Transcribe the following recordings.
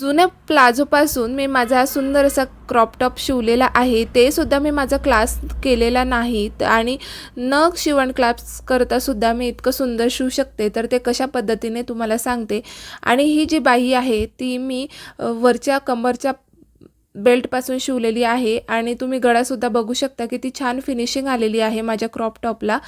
जुन्या प्लाझोपासून मी माझा सुंदर असा क्रॉप टॉप शिवलेला आहे ते सुद्धा मी माझा क्लास केलेला नाही आणि न शिवण क्लास करतासुद्धा मी इतकं सुंदर शिवू शकते तर ते कशा पद्धतीने तुम्हाला सांगते. आणि ही जी बाई आहे ती मी वरच्या कमरच्या बेल्टपासून शिवलेली आहे आणि तुम्ही गळासुद्धा बघू शकता की ती छान फिनिशिंग आलेली आहे माझ्या क्रॉप टॉपला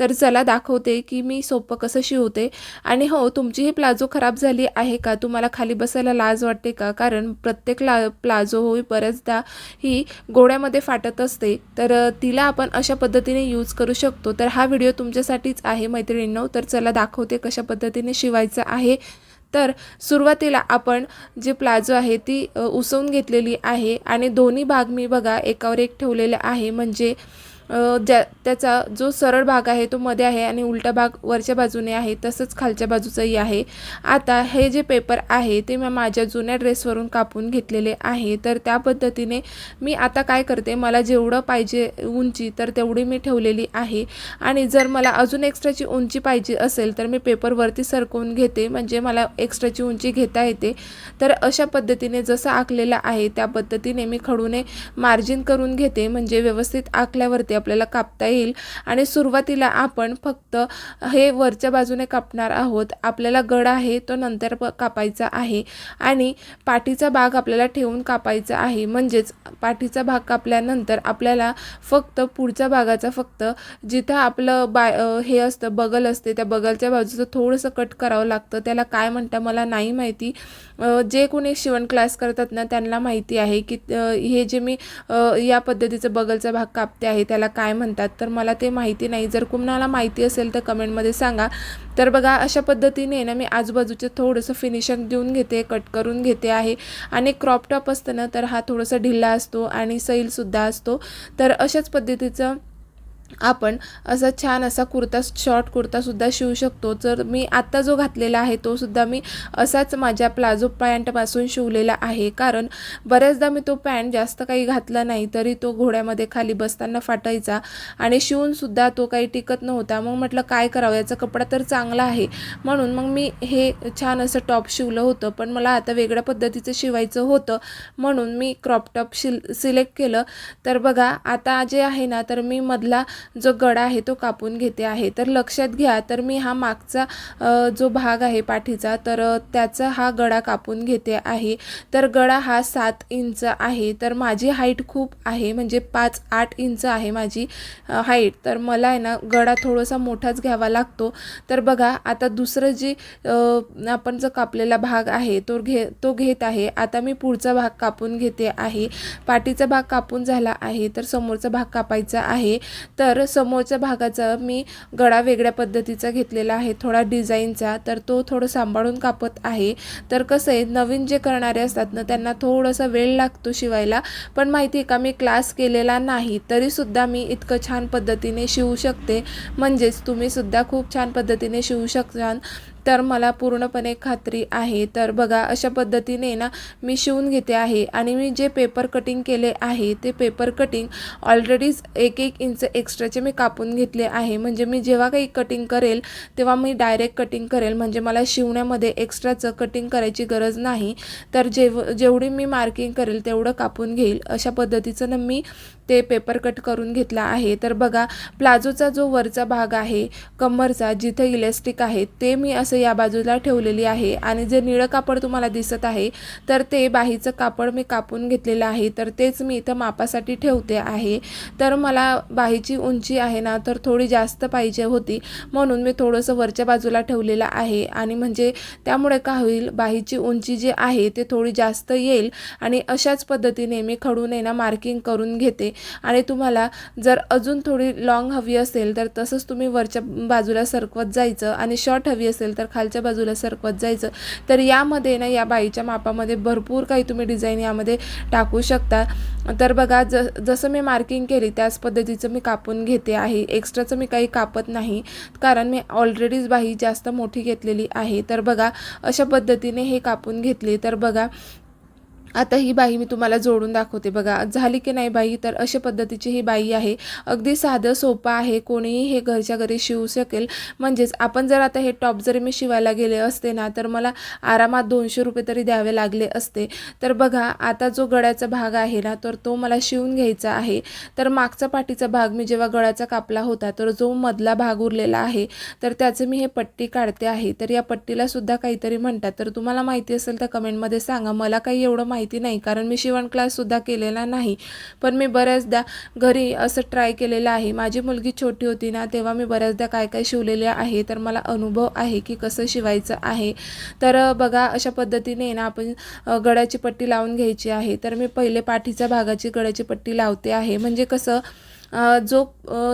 तर चला दाखवते की मी सोपं कसं शिवते. आणि हो तुमची ही प्लाझो खराब झाली आहे का? तुम्हाला खाली बसायला लाज वाटते का? कारण प्रत्येक ला प्लाझो होई बऱ्याचदा ही गोड्यामध्ये फाटत असते. तर तिला आपण अशा पद्धतीने यूज करू शकतो. तर हा व्हिडिओ तुमच्यासाठीच आहे मैत्रिणींनो. तर चला दाखवते कशा पद्धतीने शिवायचं आहे. तर सुरुवातीला आपण जी प्लाझो आहे ती उसवून घेतलेली आहे आणि दोन्ही भाग मी बघा एकावर एक ठेवलेले आहे. म्हणजे ज्या त्याचा जो सरळ भाग आहे तो मध्ये आहे आणि उलटा भाग वरच्या बाजूने आहे तसंच खालच्या बाजूचंही आहे. आता हे जे पेपर आहे ते मी माझ्या जुन्या ड्रेसवरून कापून घेतलेले आहे. तर त्या पद्धतीने मी आता काय करते मला जेवढं पाहिजे उंची तर तेवढी मी ठेवलेली आहे. आणि जर मला अजून एक्स्ट्राची उंची पाहिजे असेल तर मी पेपरवरती सरकवून घेते म्हणजे मला एक्स्ट्राची उंची घेता येते. तर अशा पद्धतीने जसं आखलेलं आहे त्या पद्धतीने मी खडूने मार्जिन करून घेते म्हणजे व्यवस्थित आखल्यावरती आपल्याला कापता येईल. आणि सुरुवातीला आपण फक्त हे वरच्या बाजूने कापणार आहोत. आपल्याला गड आहे तो नंतर प कापायचा आहे. आणि पाठीचा भाग आपल्याला ठेवून कापायचा आहे. म्हणजेच पाठीचा भाग कापल्यानंतर आपल्याला फक्त पुढच्या भागाचा फक्त जिथं आपलं बाय हे असतं बगल असते त्या बगलच्या बाजूचं थोडंसं कट करावं लागतं. त्याला काय म्हणता मला नाही माहिती. जे कोणी शिवण क्लास करतात ना त्यांना माहिती आहे की हे जे मी या पद्धतीचं बगलचा भाग कापते आहे त्याला काय म्हणतात तर मला ते माहिती नाही. जर कुणाला माहिती असेल तर कमेंटमध्ये सांगा. तर बघा अशा पद्धतीने ना मी आजूबाजूचं थोडंसं फिनिशिंग देऊन घेते कट करून घेते आहे. आणि क्रॉप टॉप असतं ना तर हा थोडासा ढिल्ला असतो आणि सैलसुद्धा असतो. तर अशाच पद्धतीचं आपण असा छान असा कुर्ता शॉर्ट कुर्तासुद्धा शिवू शकतो. तर मी आत्ता जो घातलेला आहे तो सुद्धा मी असाच माझ्या प्लाझो पॅन्टपासून शिवलेला आहे. कारण बऱ्याचदा मी तो पॅन्ट जास्त काही घातला नाही तरी तो घोड्यामध्ये खाली बसताना फाटायचा आणि शिवूनसुद्धा तो काही टिकत नव्हता. मग म्हटलं काय करावं? याचा कपडा तर चांगला आहे. म्हणून मग मी हे छान असं टॉप शिवलं होतं पण मला आता वेगळ्या पद्धतीचं शिवायचं होतं. म्हणून मी क्रॉप टॉप शिल सिलेक्ट केलं. तर बघा आता जे आहे ना तर मी मधला जो गडा आहे तो कापून घेते आहे. तर लक्षात घ्या तर मी हा मागचा जो भाग आहे पाठीचा तर त्याचा हा गडा कापून घेते आहे. तर गडा हा सात इंच आहे. तर माझी हाईट खूप आहे म्हणजे पाच आठ इंच आहे माझी हाईट. तर मला आहे ना गडा थोडासा मोठाच घ्यावा लागतो. तर बघा आता दुसरं जी आपण जो कापलेला भाग आहे तो घे तो घेत आहे. आता मी पुढचा भाग कापून घेते आहे. पाठीचा भाग कापून झाला आहे तर समोरचा भाग कापायचा आहे. तर तर समोरच्या भागाचा मी गळा वेगळ्या पद्धतीचा घेतलेला आहे थोडा डिझाईनचा. तर तो थोडं सांभाळून कापत आहे. तर कसं आहे नवीन जे करणारे असतात ना त्यांना थोडासा वेळ लागतो शिवायला. पण माहिती आहे का मी क्लास केलेला नाही तरीसुद्धा मी इतकं छान पद्धतीने शिवू शकते. म्हणजेच तुम्हीसुद्धा खूप छान पद्धतीने शिवू शकता तर मला पूर्णपणे खात्री आहे. तर बघा अशा पद्धतीने ना मी शिवून घेते आहे आणि मी जे पेपर कटिंग केले आहे ते पेपर कटिंग ऑलरेडीच एक एक इंच एक्स्ट्राचे मी कापून घेतले आहे. म्हणजे मी जेव्हा काही कटिंग करेल तेव्हा मी डायरेक्ट कटिंग करेल. म्हणजे मला शिवण्यामध्ये एक्स्ट्राचं कटिंग करायची गरज नाही. तर जेव जेवढी मी मार्किंग करेल तेवढं कापून घेईल. अशा पद्धतीचं ना मी ते पेपर कट करून घेतला आहे. तर बघा प्लाझोचा जो वरचा भाग आहे कमरचा जिथे इलेस्टिक आहे ते मी असं या बाजूला ठेवलेली आहे. आणि जे निळं कापड तुम्हाला दिसत आहे तर ते बाहीचं कापड मी कापून घेतलेलं आहे. तर तेच मी इथं मापासाठी ठेवते आहे. तर मला बाहीची उंची आहे ना तर थोडी जास्त पाहिजे होती. म्हणून मी थोडंसं वरच्या बाजूला ठेवलेलं आहे. आणि म्हणजे त्यामुळे काय होईल बाहीची उंची जी आहे ते थोडी जास्त येईल. आणि अशाच पद्धतीने मी खडून आहे ना मार्किंग करून घेते. आणि तुम्हाला जर अजून थोडी लॉंग हवी असेल तर तसंच तुम्ही वरच्या बाजूला सरकवत जायचं आणि शॉर्ट हवी असेल तर खालच्या बाजूला सरकवत जायचं. तर यामध्ये ना या बाईच्या मापामध्ये भरपूर काही तुम्ही डिझाईन यामध्ये टाकू शकता. तर बघा ज जसं मी मार्किंग केली त्याच पद्धतीचं मी कापून घेते आहे. एक्स्ट्राचं मी काही कापत नाही कारण मी ऑलरेडीच बाही जास्त मोठी घेतलेली आहे. तर बघा अशा पद्धतीने हे कापून घेतले. तर बघा आता ही बाई मी तुम्हाला जोडून दाखवते. बघा झाली की नाही बाई तर अशा पद्धतीची ही बाई आहे. अगदी साधं सोपं आहे. कोणीही हे घरच्या घरी शिवू शकेल. म्हणजेच आपण जर आता हे टॉप जरी मी शिवायला गेले असते ना तर मला आरामात दोनशे रुपये तरी द्यावे लागले असते. तर बघा आता जो गळ्याचा भाग आहे ना तर तो मला शिवून घ्यायचा आहे. तर मागचा पाठीचा भाग मी जेव्हा गळ्याचा कापला होता तर जो मधला भाग उरलेला आहे तर त्याचं मी हे पट्टी काढते आहे. तर या पट्टीलासुद्धा काहीतरी म्हणतात. तर तुम्हाला माहिती असेल तर कमेंटमध्ये सांगा. मला काही एवढं माहिती माहिती नाही. कारण मी शिवण क्लाससुद्धा केलेला नाही. पण मी बऱ्याचदा घरी असं ट्राय केलेलं आहे. माझी मुलगी छोटी होती ना तेव्हा मी बऱ्याचदा काय काय शिवलेले आहे. तर मला अनुभव आहे की कसं शिवायचं आहे. तर बघा अशा पद्धतीने ना आपण गळ्याची पट्टी लावून घ्यायची आहे. तर मी पहिले पाठीच्या भागाची गळ्याची पट्टी लावते आहे. म्हणजे कसं जो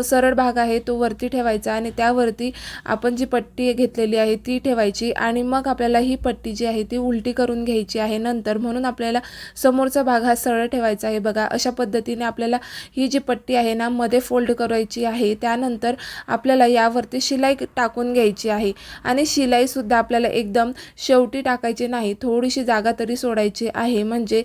सरळ भाग आहे तो वरती ठेवायचा आणि त्यावरती आपण जी पट्टी घेतलेली आहे ती ठेवायची आणि मग आपल्याला ही पट्टी जी आहे ती उलटी करून घ्यायची आहे नंतर. म्हणून आपल्याला समोरचा भाग हा सरळ ठेवायचा आहे बघा. अशा पद्धतीने आपल्याला ही जी पट्टी आहे ना मध्ये फोल्ड करायची आहे. त्यानंतर आपल्याला यावरती शिलाई टाकून घ्यायची आहे आणि शिलाईसुद्धा आपल्याला एकदम शेवटी टाकायची नाही. थोडीशी जागा तरी सोडायची आहे. म्हणजे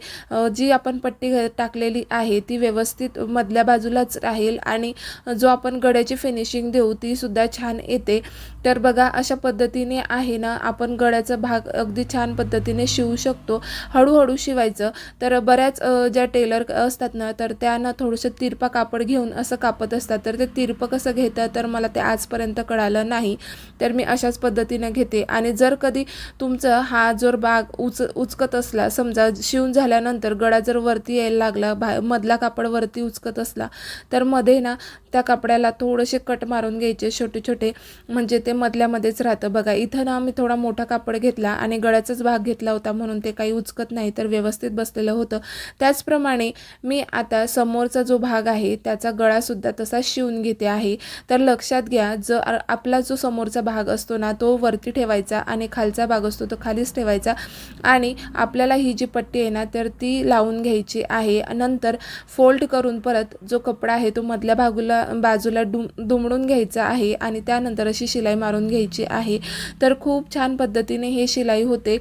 जी आपण पट्टी घ- टाकलेली आहे ती व्यवस्थित मधल्या बाजूलाच राहील आणि जो आपण गड्याची फिनिशिंग देऊ ती सुद्धा छान येते. तर बघा अशा पद्धतीने आहे ना आपण गळ्याचा भाग अगदी छान पद्धतीने शिवू शकतो हळूहळू शिवायचं. तर बऱ्याच ज्या टेलर असतात ना तर त्यांना थोडंसं तिरपा कापड घेऊन असं कापत असतात. तर ते तिरपं कसं घेतं तर मला ते आजपर्यंत कळालं नाही. तर मी अशाच पद्धतीने घेते. आणि जर कधी तुमचं हा जर बाग उच उचकत असला समजा शिवून झाल्यानंतर गळा जर वरती यायला लागला भा मधला कापड वरती उचकत असला तर मध्ये ना त्या कपड्याला थोडेसे कट मारून घ्यायचे छोटे छोटे. म्हणजे ते मधल्यामध्येच राहतं. बघा इथं ना आम्ही थोडा मोठा कापड घेतला आणि गळ्याचाच भाग घेतला होता म्हणून ते काही उचकत नाही तर व्यवस्थित बसलेलं होतं. त्याचप्रमाणे मी आता समोरचा जो भाग आहे त्याचा गळासुद्धा तसा शिवून घेते आहे. तर लक्षात घ्या जर आपला जो समोरचा भाग असतो ना तो वरती ठेवायचा आणि खालचा भाग असतो तो खालीच ठेवायचा. आणि आपल्याला ही जी पट्टी आहे ना तर ती लावून घ्यायची आहे. नंतर फोल्ड करून परत जो कपडा आहे तो मधल्या भागूला बाजूला डुम दुमडून घ्यायचा आहे आणि त्यानंतर अशी शिलाई मारून घ्यायची आहे. तर खूप छान पद्धतीने हे शिलाई होते.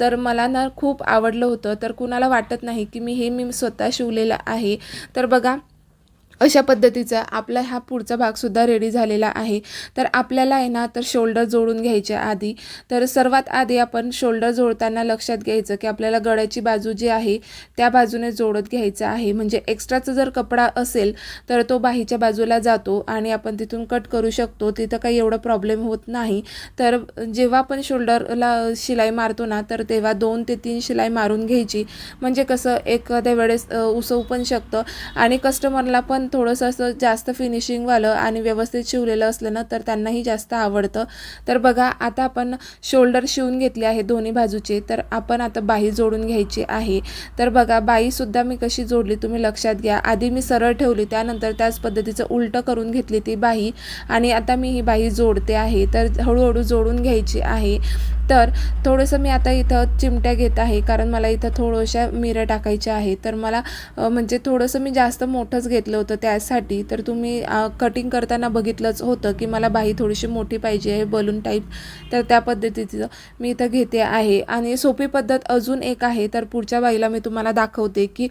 तर मला ना खूप आवडलं होतं. तर कुणाला वाटत नाही की मी हे मी स्वतः शिवलेलं आहे. तर बघा अशा पद्धतीचा आपला हा पुढचा भागसुद्धा रेडी झालेला आहे. तर आपल्याला आहे ना तर शोल्डर जोडून घ्यायच्या आधी तर सर्वात आधी आपण शोल्डर जोडताना लक्षात घ्यायचं की आपल्याला गळ्याची बाजू जी आहे त्या बाजूने जोडत घ्यायचं आहे. म्हणजे एक्स्ट्राचा जर कपडा असेल तर तो बाहीच्या बाजूला जातो आणि आपण तिथून कट करू शकतो. तिथं काही एवढा प्रॉब्लेम होत नाही. तर जेव्हा आपण शोल्डरला शिलाई मारतो ना तर तेव्हा दोन ते तीन शिलाई मारून घ्यायची. म्हणजे कसं एखाद्या वेळेस उसवू पण शकतं. आणि कस्टमरला पण थोडंसं असं जास्त फिनिशिंगवालं आणि व्यवस्थित शिवलेलं असलं ना तर त्यांनाही जास्त आवडतं. तर बघा आता आपण शोल्डर शिवून घेतले आहे दोन्ही बाजूचे तर आपण आता बाही जोडून घ्यायची आहे. तर बघा बाईसुद्धा मी कशी जोडली तुम्ही लक्षात घ्या. आधी मी सरळ ठेवली त्यानंतर त्याच पद्धतीचं उलटं करून घेतली ती बाही आणि आता मी ही बाही जोडते आहे. तर हळूहळू जोडून घ्यायची आहे. तर थोडंसं मी आता इथं चिमट्या घेत आहे कारण मला इथं थोड्याशा मिरं टाकायच्या आहे तर मला म्हणजे थोडंसं मी जास्त मोठंच घेतलं होतं त्यासाठी तर तुम्ही कटिंग करताना बघितलंच होतं की मला बाही थोडीशी मोठी पाहिजे आहे बलून टाईप तर त्या पद्धतीचं मी इथं घेते आहे. आणि सोपी पद्धत अजून एक आहे तर पुढच्या बाईला मी तुम्हाला दाखवते की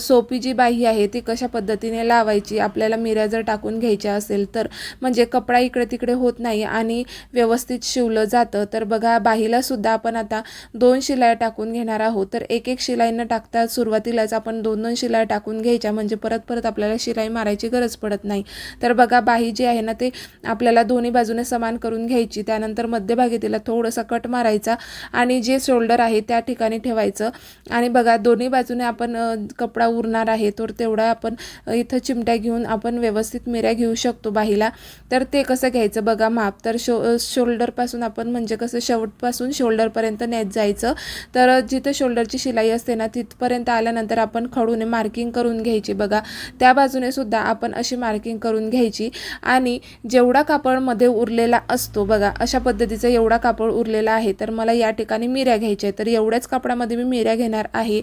सोपी जी बाही आहे ती कशा पद्धतीने लावायची आपल्याला मिऱ्या जर टाकून घ्यायच्या असेल तर म्हणजे कपडा इकडे तिकडे होत नाही आणि व्यवस्थित शिवलं जातं. तर बघा बाहीलासुद्धा आपण आता दोन शिलाया टाकून घेणार आहोत. तर एक एक शिलाई न टाकता सुरुवातीलाच आपण दोन दोन शिलाया टाकून घ्यायच्या म्हणजे परत परत आपल्याला शिलाई मारायची गरज पडत नाही. तर बघा बाही जी आहे ना ते आपल्याला दोन्ही बाजूने समान करून घ्यायची. त्यानंतर मध्यभागी तिला थोडंसं कट मारायचा आणि जे शोल्डर आहे त्या ठिकाणी ठेवायचं. आणि बघा दोन्ही बाजूने आपण कपडा उरणार आहे तर तेवढा आपण इथं चिमट्या घेऊन आपण व्यवस्थित मिऱ्या घेऊ शकतो बाहीला. तर ते कसं घ्यायचं बघा माप. तर शो शोल्डरपासून आपण म्हणजे कसं शेवटपासून शोल्डरपर्यंत नेत जायचं. तर जिथं शोल्डरची शिलाई असते ना तिथपर्यंत आल्यानंतर आपण खडूने मार्किंग करून घ्यायची बघा. त्या बाजूने सुद्धा आपण अशी मार्किंग करून घ्यायची. आणि जेवढा कापडमध्ये उरलेला असतो बघा अशा पद्धतीचा एवढा कापड उरलेला आहे तर मला या ठिकाणी मिऱ्या घ्यायच्या आहेत. तर एवढ्याच कापडामध्ये मी मिऱ्या घेणार आहे.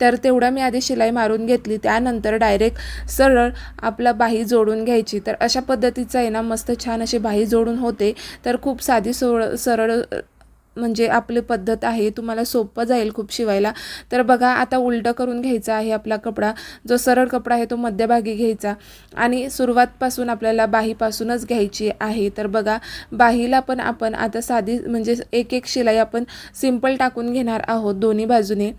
तर तेवढा मी आधी शिलाई मारून घेतली. त्यानंतर डायरेक्ट सरळ आपला बाही जोडून घ्यायची. तर अशा पद्धतीचा आहे ना मस्त छान अशी बाही जोडून होते. तर खूप साधी सोळ सरळ म्हणजे आपली पद्धत आहे तुम्हाला सोपं जाईल खूप शिवायला. तर बघा आता उलटं करून घ्यायचा आहे आपला कपडा. जो सरळ कपडा आहे तो मध्यभागी घ्यायचा. आणि सुरुवातपासून आपल्याला बाहीपासूनच घ्यायची आहे. तर बघा बाहीला पण आपण आता साधी म्हणजे एक एक शिलाई आपण सिंपल टाकून घेणार आहोत दोन्ही बाजूने.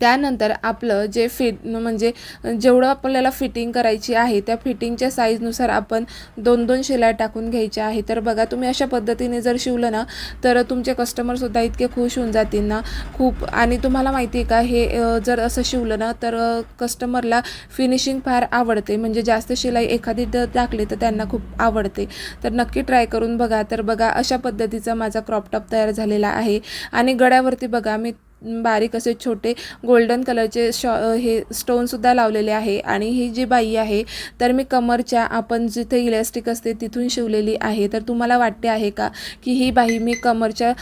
त्यानंतर आपलं जे फिट म्हणजे जेवढं आपल्याला फिटिंग करायची आहे त्या फिटिंगच्या साईजनुसार आपण दोन दोन शिलाई टाकून घ्यायच्या आहे तर बघा तुम्ही अशा पद्धतीने जर शिवलं ना तर तुमचे कस्टमरसुद्धा इतके खुश होऊन जातील ना. खूप आणि तुम्हाला माहिती आहे का हे जर असं शिवलं ना तर कस्टमरला फिनिशिंग फार आवडते. म्हणजे जास्त शिलाई एखादी टाकली तर त्यांना खूप आवडते. तर नक्की ट्राय करून बघा. तर बघा अशा पद्धतीचा माझा क्रॉपटॉप तयार झालेला आहे. आणि गळ्यावरती बघा मी बारीक असे छोटे गोल्डन कलरचे शॉ हे स्टोनसुद्धा लावलेले आहे. आणि ही जी बाई आहे तर मी कमरच्या आपण जिथे इलॅस्टिक असते तिथून शिवलेली आहे. तर तुम्हाला वाटते आहे का की ही बाई मी कमरच्या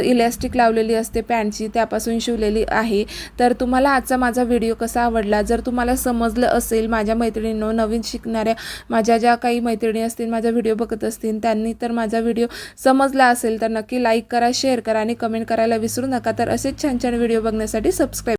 इलॅस्टिक लावलेली असते पॅन्टची त्यापासून शिवलेली आहे? तर तुम्हाला आजचा माझा व्हिडिओ कसा आवडला? जर तुम्हाला समजलं असेल माझ्या मैत्रिणींनो नवीन शिकणाऱ्या माझ्या ज्या काही मैत्रिणी असतील माझा व्हिडिओ बघत असतील त्यांनी तर माझा व्हिडिओ समजला असेल तर नक्की लाईक करा शेअर करा आणि कमेंट करायला विसरू नका. तर असेच छान छान छान व्हिडिओ बघण्यासाठी सबस्क्राईब